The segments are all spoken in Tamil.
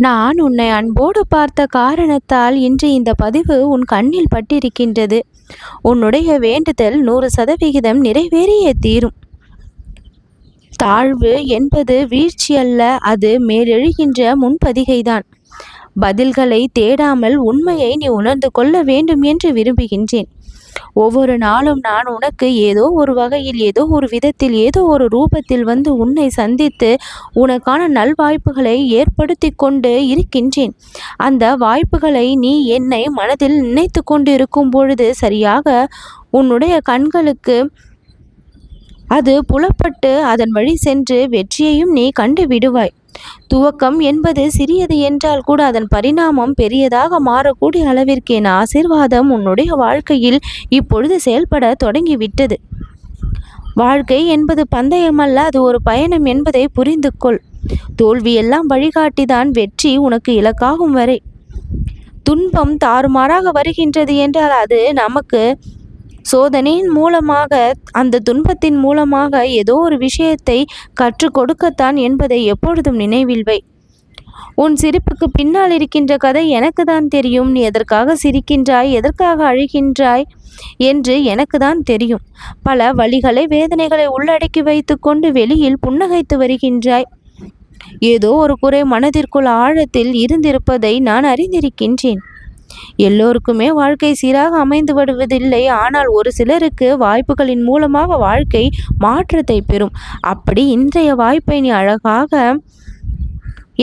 நான் உன்னை அன்போடு பார்த்த காரணத்தால் இன்று இந்த பதிவு உன் கண்ணில் பட்டிருக்கின்றது. உன்னுடைய வேண்டுதல் நூறு சதவிகிதம் நிறைவேறியே தீரும். தாழ்வு என்பது வீழ்ச்சி அல்ல அது மேலெழுகின்ற முன்பதிகைதான். பதில்களை தேடாமல் உண்மையை நீ உணர்ந்து கொள்ள வேண்டும் என்று விரும்புகின்றேன். ஒவ்வொரு நாளும் நான் உனக்கு ஏதோ ஒரு வகையில் ஏதோ ஒரு விதத்தில் ஏதோ ஒரு ரூபத்தில் வந்து உன்னை சந்தித்து உனக்கான நல்வாய்ப்புகளை ஏற்படுத்தி கொண்டு இருக்கின்றேன். அந்த வாய்ப்புகளை நீ என்னை மனதில் நினைத்து கொண்டு இருக்கும் பொழுது சரியாக உன்னுடைய கண்களுக்கு அது புலப்பட்டு அதன் வழி சென்று வெற்றியையும் நீ கண்டு விடுவாய். துவக்கம் என்பது சிறியது என்றால் கூட அதன் பரிணாமம் பெரியதாக மாறக்கூடிய அளவிற்கு என் ஆசிர்வாதம் உன்னுடைய வாழ்க்கையில் இப்பொழுது செயல்பட தொடங்கிவிட்டது. வாழ்க்கை என்பது பந்தயம் அல்ல அது ஒரு பயணம் என்பதை புரிந்து கொள் தோல்வியெல்லாம் வழிகாட்டிதான் வெற்றி உனக்கு இலக்காகும் வரை. துன்பம் தாறுமாறாக வருகின்றது என்றால் அது நமக்கு சோதனையின் மூலமாக அந்த துன்பத்தின் மூலமாக ஏதோ ஒரு விஷயத்தை கற்றுக் கொடுக்கத்தான் என்பதை எப்பொழுதும் நினைவில் வை. உன் சிரிப்புக்கு பின்னால் இருக்கின்ற கதை எனக்கு தான் தெரியும். நீ எதற்காக சிரிக்கின்றாய் எதற்காக அழுகின்றாய் என்று எனக்கு தான் தெரியும். பல வழிகளை வேதனைகளை உள்ளடக்கி வைத்துக்கொண்டு வெளியில் புன்னகைத்து வருகின்றாய். ஏதோ ஒரு குறை மனதிற்குள் ஆழத்தில் இருந்திருப்பதை நான் அறிந்திருக்கின்றேன். எல்லோருக்குமே வாழ்க்கை சீராக அமைந்து விடுவதில்லை. ஆனால் ஒரு சிலருக்கு வாய்ப்புகளின் மூலமாக வாழ்க்கை மாற்றத்தை பெறும். அப்படி இன்றைய வாய்ப்பை நீ அழகாக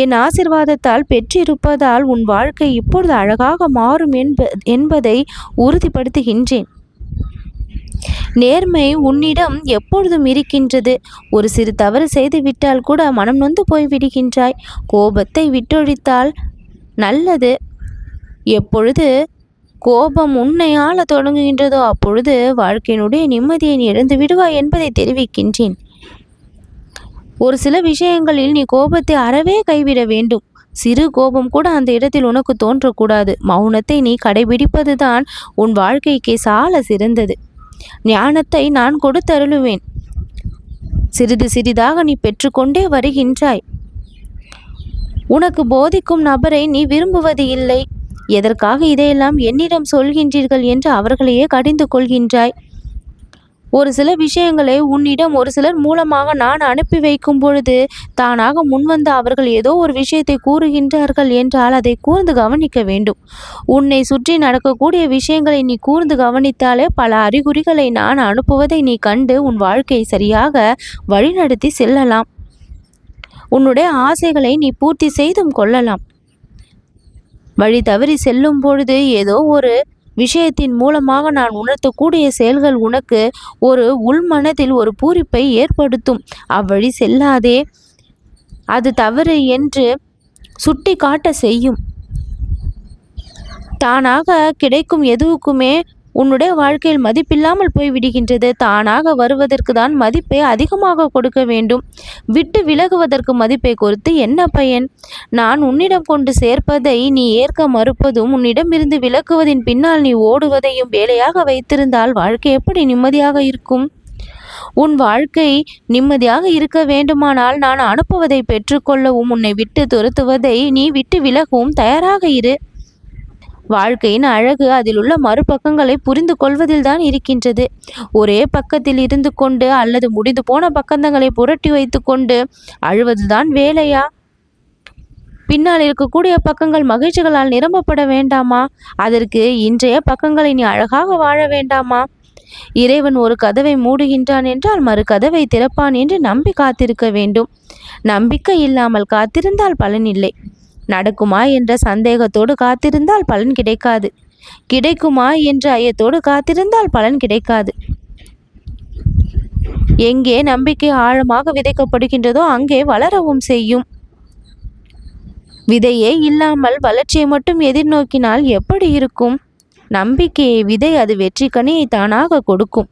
என் ஆசிர்வாதத்தால் பெற்றிருப்பதால் உன் வாழ்க்கை இப்பொழுது அழகாக மாறும் என்ப என்பதை உறுதிப்படுத்துகின்றேன். நேர்மை உன்னிடம் எப்பொழுதும் இருக்கின்றது. ஒரு சிறு தவறு செய்து விட்டால் கூட மனம் நொந்து போய் விடுகின்றாய் கோபத்தை விட்டொழித்தால் நல்லது. எப்பொழுது கோபம் உன்னையால தொடங்குகின்றதோ அப்பொழுது வாழ்க்கையினுடைய நிம்மதியை நீ இழந்து விடுவாய் என்பதை தெரிவிக்கின்றேன். ஒரு சில விஷயங்களில் நீ கோபத்தை அறவே கைவிட வேண்டும். சிறு கோபம் கூட அந்த இடத்தில் உனக்கு தோன்றக்கூடாது. மௌனத்தை நீ கடைபிடிப்பதுதான் உன் வாழ்க்கைக்கு சால சிறந்தது. ஞானத்தை நான் கொடுத்தருளுவேன். சிறிது சிறிதாக நீ பெற்றுக்கொண்டே வருகின்றாய். உனக்கு போதிக்கும் நபரை நீ விரும்புவது இல்லை. எதற்காக இதையெல்லாம் என்னிடம் சொல்கின்றீர்கள் என்று அவர்களையே கடிந்து கொள்கின்றாய். ஒரு சில விஷயங்களை உன்னிடம் ஒரு சிலர் மூலமாக நான் அனுப்பி வைக்கும் பொழுது தானாக முன்வந்து அவர்கள் ஏதோ ஒரு விஷயத்தை கூறுகின்றார்கள் என்றால் அதை கூர்ந்து கவனிக்க வேண்டும். உன்னை சுற்றி நடக்கக்கூடிய விஷயங்களை நீ கூர்ந்து கவனித்தாலே பல அறிகுறிகளை நான் அனுப்புவதை நீ கண்டு உன் வாழ்க்கை சரியாக வழிநடத்தி செல்லலாம். உன்னுடைய ஆசைகளை நீ பூர்த்தி செய்தும் கொள்ளலாம். வழி தவறி செல்லும் பொழுது ஏதோ ஒரு விஷயத்தின் மூலமாக நான் உணர்த்தக்கூடிய செயல்கள் உனக்கு ஒரு உள்மனதில் ஒரு பூரிப்பை ஏற்படுத்தும். அவ்வழி செல்லாதே. அது தவறு என்று சுட்டி காட்ட செய்யும். தானாக கிடைக்கும் எதுவுக்குமே உன்னுடைய வாழ்க்கையில் மதிப்பில்லாமல் போய் விடுகின்றது தானாக வருவதற்கு தான் மதிப்பை அதிகமாக கொடுக்க வேண்டும். விட்டு விலகுவதற்கு மதிப்பை கொடுத்து என்ன பயன்? நான் உன்னிடம் கொண்டு சேர்ப்பதை நீ ஏற்க மறுப்பதும் உன்னிடமிருந்து விலக்குவதின் பின்னால் நீ ஓடுவதையும் வேலையாக வைத்திருந்தால் வாழ்க்கை எப்படி நிம்மதியாக இருக்கும்? உன் வாழ்க்கை நிம்மதியாக இருக்க வேண்டுமானால் நான் அனுப்புவதை பெற்றுக்கொள்ளவும் உன்னை விட்டு துரத்துவதை நீ விட்டு விலகவும் தயாராக இரு. வாழ்க்கையின் அழகு அதில் உள்ள மறுபக்கங்களை புரிந்து கொள்வதில் தான் இருக்கின்றது. ஒரே பக்கத்தில் இருந்து கொண்டு அல்லது முடிந்து போன பக்கந்தங்களை புரட்டி வைத்து கொண்டு அழுவதுதான் வேலையா? பின்னால் இருக்கக்கூடிய பக்கங்கள் மகிழ்ச்சிகளால் நிரம்பப்பட வேண்டாமா? அதற்கு இன்றைய பக்கங்களை நீ அழகாக வாழ வேண்டாமா? இறைவன் ஒரு கதவை மூடுகின்றான் என்றால் மறு கதவை திறப்பான் என்று நம்பி காத்திருக்க வேண்டும். நம்பிக்கை இல்லாமல் காத்திருந்தால் பலனில்லை நடக்குமா என்ற சந்தேகத்தோடு காத்திருந்தால் பலன் கிடைக்காது. கிடைக்குமா என்ற ஐயத்தோடு காத்திருந்தால் பலன் கிடைக்காது. எங்கே நம்பிக்கை ஆழமாக விதைக்கப்படுகின்றதோ அங்கே வளரவும் செய்யும். விதையே இல்லாமல் வளர்ச்சியை மட்டும் எதிர்நோக்கினால் எப்படி இருக்கும்? நம்பிக்கையை விதை அது வெற்றி கனியை தானாக கொடுக்கும்.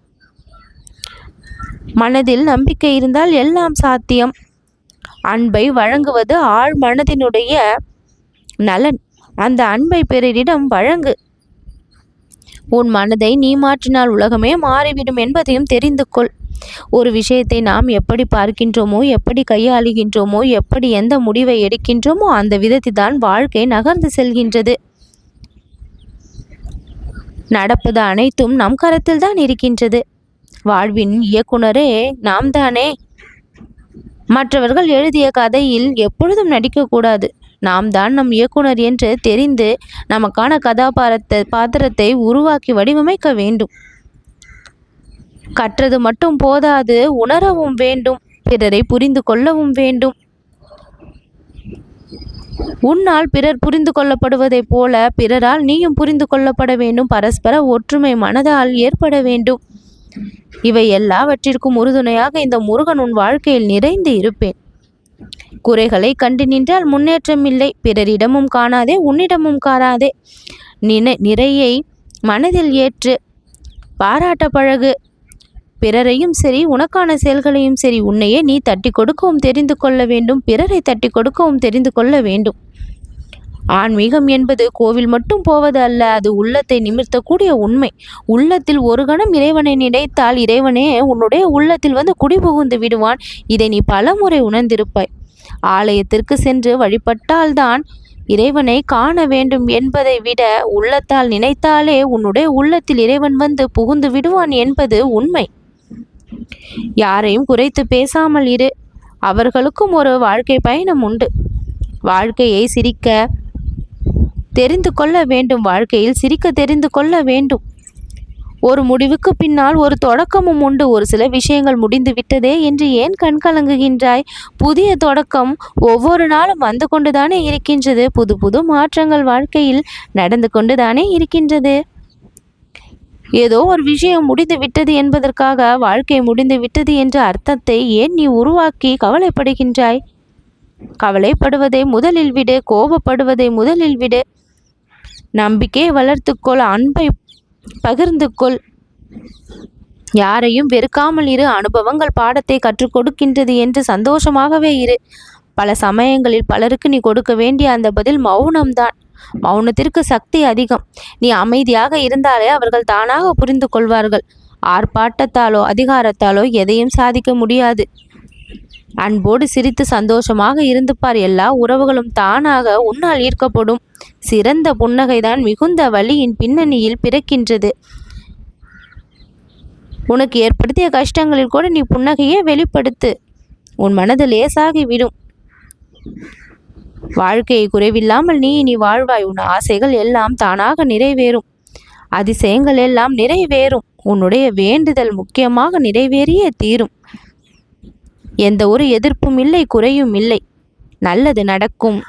மனதில் நம்பிக்கை இருந்தால் எல்லாம் சாத்தியம். அன்பை வழங்குவது ஆழ் மனதினுடைய நலன் அந்த அன்பை பிறரிடம் வழங்கு. உன் மனதை நீ மாற்றினால் உலகமே மாறிவிடும் என்பதையும் தெரிந்து கொள். ஒரு விஷயத்தை நாம் எப்படி பார்க்கின்றோமோ எப்படி கையாளுகின்றோமோ எப்படி எந்த முடிவை எடுக்கின்றோமோ அந்த விதத்தில் தான் வாழ்க்கை நகர்ந்து செல்கின்றது. நடப்பது அனைத்தும் நம் கரத்தில் தான் இருக்கின்றது. வாழ்வின் இயக்குனரே நாம் தானே. மற்றவர்கள் எழுதிய கதையில் எப்பொழுதும் நடிக்கக்கூடாது. நாம் தான் நம் இயக்குனர் என்று தெரிந்து நமக்கான கதாபாரத்தை பாத்திரத்தை உருவாக்கி வடிவமைக்க வேண்டும். கற்றது மட்டும் போதாது உணரவும் வேண்டும் பிறரை புரிந்து கொள்ளவும் வேண்டும். உன்னால் பிறர் புரிந்து கொள்ளப்படுவதைப் போல பிறரால் நீயும் புரிந்து கொள்ளப்பட வேண்டும். பரஸ்பர ஒற்றுமை மனதால் ஏற்பட வேண்டும். இவை எல்லாவற்றிற்கும் உறுதுணையாக இந்த முருகன் உன் வாழ்க்கையில் நிறைந்து இருப்பேன். குறைகளை கண்டு நின்றால் முன்னேற்றம் இல்லை. பிறரிடமும் காணாதே உன்னிடமும் காணாதே. நினை நிறையை மனதில் ஏற்று பாராட்ட பழகு. பிறரையும் சரி உனக்கான செயல்களையும் சரி உன்னையே நீ தட்டி கொடுக்கவும் தெரிந்து கொள்ள வேண்டும். பிறரை தட்டி கொடுக்கவும் தெரிந்து கொள்ள வேண்டும். ஆன்மீகம் என்பது கோவில் மட்டும் போவது அல்ல அது உள்ளத்தை நிமிர்த்தக்கூடிய உண்மை. உள்ளத்தில் ஒரு கணம் இறைவனை நினைத்தால் இறைவனே உன்னுடைய உள்ளத்தில் வந்து குடிபுகுந்து விடுவான். இதை நீ பலமுறை உணர்ந்திருப்பாய். ஆலயத்திற்கு சென்று வழிபட்டால்தான் இறைவனை காண வேண்டும் என்பதை விட உள்ளத்தால் நினைத்தாலே உன்னுடைய உள்ளத்தில் இறைவன் வந்து புகுந்து விடுவான் என்பது உண்மை. யாரையும் குறைத்து பேசாமல் இரு. அவர்களுக்கும் ஒரு வாழ்க்கை பயணம் உண்டு. வாழ்க்கையை சிரிக்க தெரிந்து கொள்ள வேண்டும் வாழ்க்கையில் சிரிக்க தெரிந்து கொள்ள வேண்டும். ஒரு முடிவுக்கு பின்னால் ஒரு தொடக்கமும் உண்டு. ஒரு சில விஷயங்கள் முடிந்து விட்டதே என்று ஏன் கண் கலங்குகின்றாய்? புதிய தொடக்கம் ஒவ்வொரு நாளும் வந்து கொண்டுதானே இருக்கின்றது. புது புது மாற்றங்கள் வாழ்க்கையில் நடந்து கொண்டுதானே இருக்கின்றது. ஏதோ ஒரு விஷயம் முடிந்து விட்டது என்பதற்காக வாழ்க்கை முடிந்து விட்டது என்ற அர்த்தத்தை ஏன் நீ உருவாக்கி கவலைப்படுகின்றாய்? கவலைப்படுவதை முதலில் விடு கோபப்படுவதை முதலில் விடு. நம்பிக்கையை வளர்த்துக்கொள் அன்பை பகிர்ந்து கொள் யாரையும் வெறுக்காமல் இரு அனுபவங்கள் பாடத்தை கற்றுக் கொடுக்கின்றது என்று சந்தோஷமாகவே இரு. பல சமயங்களில் பலருக்கு நீ கொடுக்க வேண்டிய அந்த பதில் மௌனம்தான். மௌனத்திற்கு சக்தி அதிகம். நீ அமைதியாக இருந்தாலே அவர்கள் தானாக புரிந்து கொள்வார்கள் ஆர்ப்பாட்டத்தாலோ அதிகாரத்தாலோ எதையும் சாதிக்க முடியாது. அன்போடு சிரித்து சந்தோஷமாக இருந்து பார் எல்லா உறவுகளும். தானாக உன்னால் ஈர்க்கப்படும். சிறந்த புன்னகைதான் மிகுந்த வழியின் பின்னணியில் பிறக்கின்றது. உனக்கு ஏற்படுத்திய கஷ்டங்களில் கூட நீ புன்னகையே வெளிப்படுத்து. உன் மனது லேசாகி விடும் வாழ்க்கையை குறைவில்லாமல் நீ இனி வாழ்வாய். உன் ஆசைகள் எல்லாம் தானாக நிறைவேறும். அதிசயங்கள் எல்லாம் நிறைவேறும். உன்னுடைய வேண்டுதல் முக்கியமாக நிறைவேறியே தீரும். எந்த ஒரு எதிர்ப்பும் இல்லை குறையும் இல்லை. நல்லது நடக்கும்.